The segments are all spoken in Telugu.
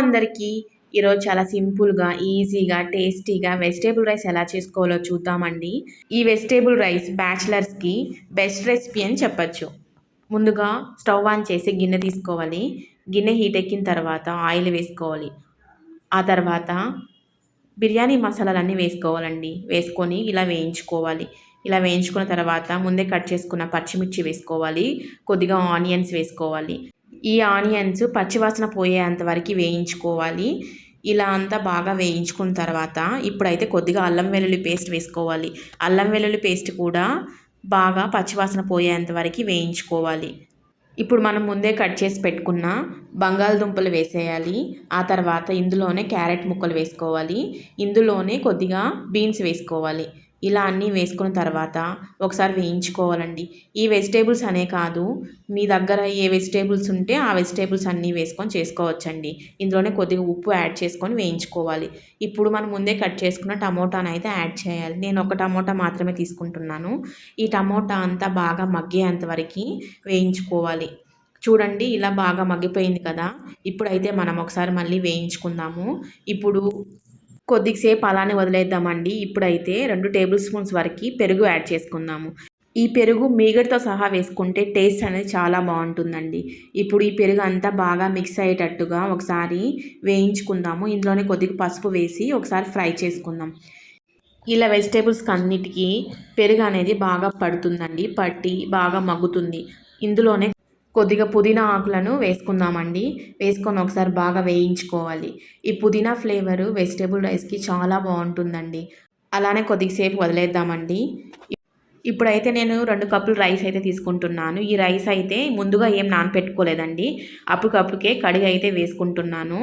అందరికీ ఈరోజు చాలా సింపుల్గా ఈజీగా టేస్టీగా వెజిటేబుల్ రైస్ ఎలా చేసుకోవాలో చూద్దామండి. ఈ వెజిటేబుల్ రైస్ బ్యాచిలర్స్కి బెస్ట్ రెసిపీ అని చెప్పచ్చు. ముందుగా స్టవ్ ఆన్ చేసి గిన్నె తీసుకోవాలి. గిన్నె హీట్ ఎక్కిన తర్వాత ఆయిల్ వేసుకోవాలి. ఆ తర్వాత బిర్యానీ మసాలాలన్నీ వేసుకోవాలండి. వేసుకొని ఇలా వేయించుకోవాలి. ఇలా వేయించుకున్న తర్వాత ముందే కట్ చేసుకున్న పచ్చిమిర్చి వేసుకోవాలి. కొద్దిగా ఆనియన్స్ వేసుకోవాలి. ఈ ఆనియన్స్ పచ్చివాసన పోయేంత వరకు వేయించుకోవాలి. ఇలా అంతా బాగా వేయించుకున్న తర్వాత ఇప్పుడైతే కొద్దిగా అల్లం వెల్లుల్లి పేస్ట్ వేసుకోవాలి. అల్లం వెల్లుల్లి పేస్ట్ కూడా బాగా పచ్చివాసన పోయేంత వరకు వేయించుకోవాలి. ఇప్పుడు మనం ముందే కట్ చేసి పెట్టుకున్న బంగాళదుంపలు వేసేయాలి. ఆ తర్వాత ఇందులోనే క్యారెట్ ముక్కలు వేసుకోవాలి. ఇందులోనే కొద్దిగా బీన్స్ వేసుకోవాలి. ఇలా అన్నీ వేసుకున్న తర్వాత ఒకసారి వేయించుకోవాలండి. ఈ వెజిటేబుల్స్ అనే కాదు మీ దగ్గర ఏ వెజిటేబుల్స్ ఉంటే ఆ వెజిటేబుల్స్ అన్నీ వేసుకొని చేసుకోవచ్చండి. ఇందులోనే కొద్దిగా ఉప్పు యాడ్ చేసుకొని వేయించుకోవాలి. ఇప్పుడు మనం ముందే కట్ చేసుకున్న టమోటాను అయితే యాడ్ చేయాలి. నేను ఒక టమోటా మాత్రమే తీసుకుంటున్నాను. ఈ టమోటా అంతా బాగా మగ్గేంత వరకు వేయించుకోవాలి. చూడండి ఇలా బాగా మగ్గిపోయింది కదా. ఇప్పుడైతే మనం ఒకసారి మళ్ళీ వేయించుకుందాము. ఇప్పుడు కొద్దిసేపు అలానే వదిలేద్దామండి. ఇప్పుడైతే రెండు టేబుల్ స్పూన్స్ వరకు పెరుగు యాడ్ చేసుకుందాము. ఈ పెరుగు మీగడితో సహా వేసుకుంటే టేస్ట్ అనేది చాలా బాగుంటుందండి. ఇప్పుడు ఈ పెరుగు అంతా బాగా మిక్స్ అయ్యేటట్టుగా ఒకసారి వేయించుకుందాము. ఇందులోనే కొద్దిగా పసుపు వేసి ఒకసారి ఫ్రై చేసుకుందాం. ఇలా వెజిటేబుల్స్కి అన్నిటికీ పెరుగు అనేది బాగా పడుతుందండి. పట్టి బాగా మగ్గుతుంది. ఇందులోనే కొద్దిగా పుదీనా ఆకులను వేసుకుందామండి. వేసుకొని ఒకసారి బాగా వేయించుకోవాలి. ఈ పుదీనా ఫ్లేవరు వెజిటేబుల్ రైస్కి చాలా బాగుంటుందండి. అలానే కొద్దిసేపు వదిలేద్దామండి. ఇప్పుడైతే నేను రెండు కప్పులు రైస్ అయితే తీసుకుంటున్నాను. ఈ రైస్ అయితే ముందుగా ఏం నానపెట్టుకోలేదండి. అప్పటికప్పుడుకే కడిగి అయితే వేసుకుంటున్నాను.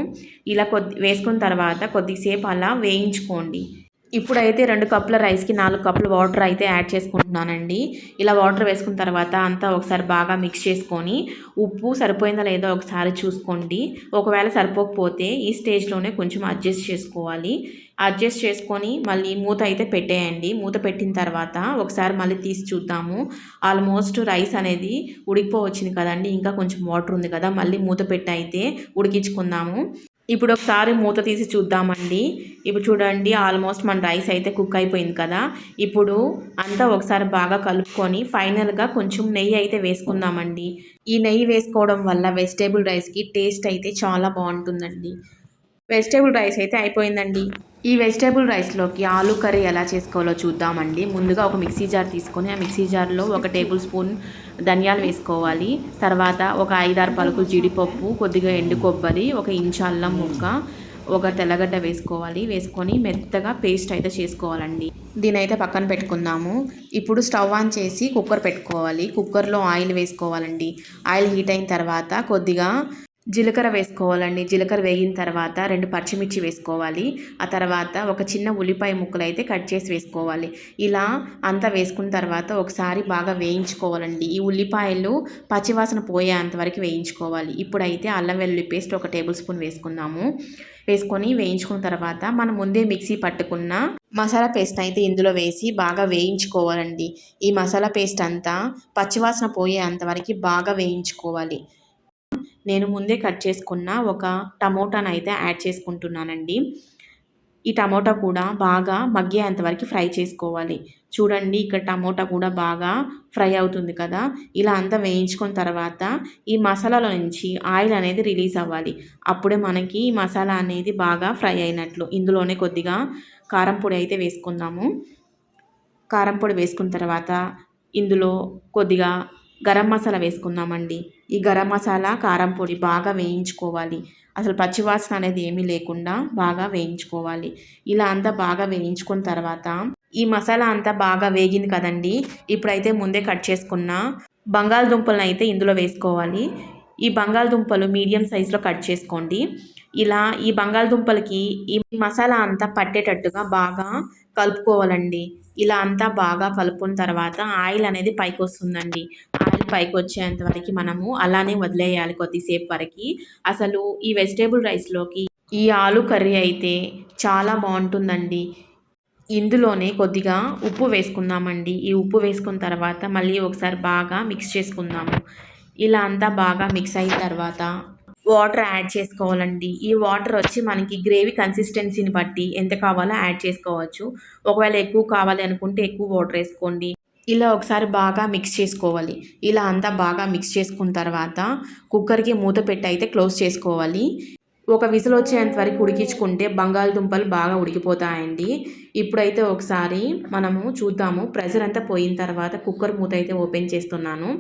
ఇలా కొద్ది వేసుకున్న తర్వాత కొద్దిసేపు అలా వేయించుకోండి. ఇప్పుడైతే రెండు కప్పుల రైస్కి నాలుగు కప్పుల వాటర్ అయితే యాడ్ చేసుకుంటున్నానండి. ఇలా వాటర్ వేసుకున్న తర్వాత అంతా ఒకసారి బాగా మిక్స్ చేసుకొని ఉప్పు సరిపోయిందా లేదో ఒకసారి చూసుకోండి. ఒకవేళ సరిపోకపోతే ఈ స్టేజ్లోనే కొంచెం అడ్జస్ట్ చేసుకోవాలి. అడ్జస్ట్ చేసుకొని మళ్ళీ మూత అయితే పెట్టేయండి. మూత పెట్టిన తర్వాత ఒకసారి మళ్ళీ తీసి చూద్దాము. ఆల్మోస్ట్ రైస్ అనేది ఉడికిపోవచ్చింది కదండి. ఇంకా కొంచెం వాటర్ ఉంది కదా మళ్ళీ మూత పెట్టి అయితే ఉడికించుకుందాము. ఇప్పుడు ఒకసారి మూత తీసి చూద్దామండి. ఇప్పుడు చూడండి ఆల్మోస్ట్ మన రైస్ అయితే కుక్ అయిపోయింది కదా. ఇప్పుడు అంతా ఒకసారి బాగా కలుపుకొని ఫైనల్గా కొంచెం నెయ్యి అయితే వేసుకుందామండి. ఈ నెయ్యి వేసుకోవడం వల్ల వెజిటేబుల్ రైస్కి టేస్ట్ అయితే చాలా బాగుంటుందండి. వెజిటేబుల్ రైస్ అయితే అయిపోయిందండి. ఈ వెజిటేబుల్ రైస్లోకి ఆలు కర్రీ ఎలా చేసుకోవాలో చూద్దామండి. ముందుగా ఒక మిక్సీ జార్ తీసుకొని ఆ మిక్సీ జార్లో ఒక టేబుల్ స్పూన్ ధనియాలు వేసుకోవాలి. తర్వాత ఒక ఐదారు పలుకులు జీడిపప్పు కొద్దిగా ఎండు కొబ్బరి ఒక ఇంచు అల్లం ముక్క ఒక తెల్లగడ్డ వేసుకోవాలి. వేసుకొని మెత్తగా పేస్ట్ అయితే చేసుకోవాలండి. దీని అయితే పక్కన పెట్టుకుందాము. ఇప్పుడు స్టవ్ ఆన్ చేసి కుక్కర్ పెట్టుకోవాలి. కుక్కర్లో ఆయిల్ వేసుకోవాలండి. ఆయిల్ హీట్ అయిన తర్వాత కొద్దిగా జీలకర్ర వేసుకోవాలండి. జీలకర్ర వేగిన తర్వాత రెండు పచ్చిమిర్చి వేసుకోవాలి. ఆ తర్వాత ఒక చిన్న ఉల్లిపాయ ముక్కలు అయితే కట్ చేసి వేసుకోవాలి. ఇలా అంతా వేసుకున్న తర్వాత ఒకసారి బాగా వేయించుకోవాలండి. ఈ ఉల్లిపాయలు పచ్చివాసన పోయేంత వరకు వేయించుకోవాలి. ఇప్పుడైతే అల్లం వెల్లుల్లి పేస్ట్ ఒక టేబుల్ స్పూన్ వేసుకుందాము. వేసుకొని వేయించుకున్న తర్వాత మనం ముందే మిక్సీ పట్టుకున్న మసాలా పేస్ట్ అయితే ఇందులో వేసి బాగా వేయించుకోవాలండి. ఈ మసాలా పేస్ట్ అంతా పచ్చివాసన పోయేంత వరకు బాగా వేయించుకోవాలి. నేను ముందే కట్ చేసుకున్న ఒక టమోటాను అయితే యాడ్ చేసుకుంటున్నానండి. ఈ టమోటా కూడా బాగా మగ్గేంత వరకు ఫ్రై చేసుకోవాలి. చూడండి ఇక్కడ టమోటా కూడా బాగా ఫ్రై అవుతుంది కదా. ఇలా అంతా వేయించుకున్న తర్వాత ఈ మసాలాలో నుంచి ఆయిల్ అనేది రిలీజ్ అవ్వాలి. అప్పుడే మనకి ఈ మసాలా అనేది బాగా ఫ్రై అయినట్లు. ఇందులోనే కొద్దిగా కారం పొడి అయితే వేసుకుందాము. కారం పొడి వేసుకున్న తర్వాత ఇందులో కొద్దిగా గరం మసాలా వేసుకుందామండి. ఈ గరం మసాలా కారం పొడి బాగా వేయించుకోవాలి. అసలు పచ్చివాసన అనేది ఏమీ లేకుండా బాగా వేయించుకోవాలి. ఇలా అంతా బాగా వేయించుకున్న తర్వాత ఈ మసాలా అంతా బాగా వేగింది కదండి. ఇప్పుడైతే ముందే కట్ చేసుకున్న బంగాళదుంపలను అయితే ఇందులో వేసుకోవాలి. ఈ బంగాళదుంపలు మీడియం సైజులో కట్ చేసుకోండి. ఇలా ఈ బంగాళదుంపలకి ఈ మసాలా అంతా పట్టేటట్టుగా బాగా కలుపుకోవాలండి. ఇలా అంతా బాగా కలుపుకున్న తర్వాత ఆయిల్ అనేది పైకి వస్తుందండి. పైకి వచ్చేంత వరకు మనము అలానే వదిలేయాలి కొద్దిసేపు వరకు. అసలు ఈ వెజిటేబుల్ రైస్లోకి ఈ ఆలు కర్రీ అయితే చాలా బాగుంటుందండి. ఇందులోనే కొద్దిగా ఉప్పు వేసుకుందామండి. ఈ ఉప్పు వేసుకున్న తర్వాత మళ్ళీ ఒకసారి బాగా మిక్స్ చేసుకుందాము. ఇలా అంతా బాగా మిక్స్ అయిన తర్వాత వాటర్ యాడ్ చేసుకోవాలండి. ఈ వాటర్ వచ్చి మనకి గ్రేవీ కన్సిస్టెన్సీని బట్టి ఎంత కావాలో యాడ్ చేసుకోవచ్చు. ఒకవేళ ఎక్కువ కావాలి అనుకుంటే ఎక్కువ వాటర్ వేసుకోండి. ఇలా ఒకసారి బాగా మిక్స్ చేసుకోవాలి. ఇలా అంతా బాగా మిక్స్ చేసుకున్న తర్వాత కుక్కర్కి మూత పెట్టి అయితే క్లోజ్ చేసుకోవాలి. ఒక విజిల్ వచ్చేంత వరకు ఉడికించుకుంటే బంగాళదుంపలు బాగా ఉడికిపోతాయండి. ఇప్పుడైతే ఒకసారి మనము చూద్దాము. ప్రెషర్ అంతా పోయిన తర్వాత కుక్కర్ మూత అయితే ఓపెన్ చేస్తున్నాను.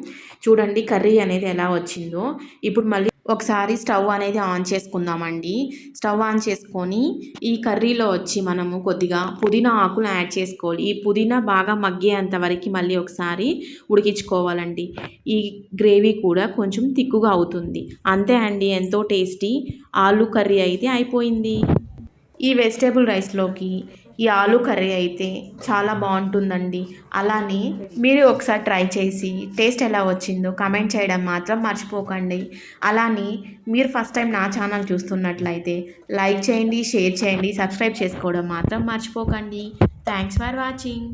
చూడండి కర్రీ అనేది ఎలా వచ్చిందో. ఇప్పుడు మళ్ళీ ఒకసారి స్టవ్ అనేది ఆన్ చేసుకుందామండి. స్టవ్ ఆన్ చేసుకొని ఈ కర్రీలో వచ్చి మనము కొద్దిగా పుదీనా ఆకులు యాడ్ చేసుకోవాలి. ఈ పుదీనా బాగా మగ్గేంత వరకు మళ్ళీ ఒకసారి ఉడికించుకోవాలండి. ఈ గ్రేవీ కూడా కొంచెం తిక్కుగా అవుతుంది. అంతే అండి ఎంతో టేస్టీ ఆలు కర్రీ అయితే అయిపోయింది. ఈ వెజిటేబుల్ రైస్లోకి ఈ ఆలు కర్రీ అయితే చాలా బాగుంటుందండి. అలానే మీరు ఒకసారి ట్రై చేసి టేస్ట్ ఎలా వచ్చిందో కమెంట్ చేయడం మాత్రం మర్చిపోకండి. అలానే మీరు ఫస్ట్ టైం నా ఛానల్ చూస్తున్నట్లయితే లైక్ చేయండి షేర్ చేయండి సబ్స్క్రైబ్ చేసుకోవడం మాత్రం మర్చిపోకండి. Thanks for watching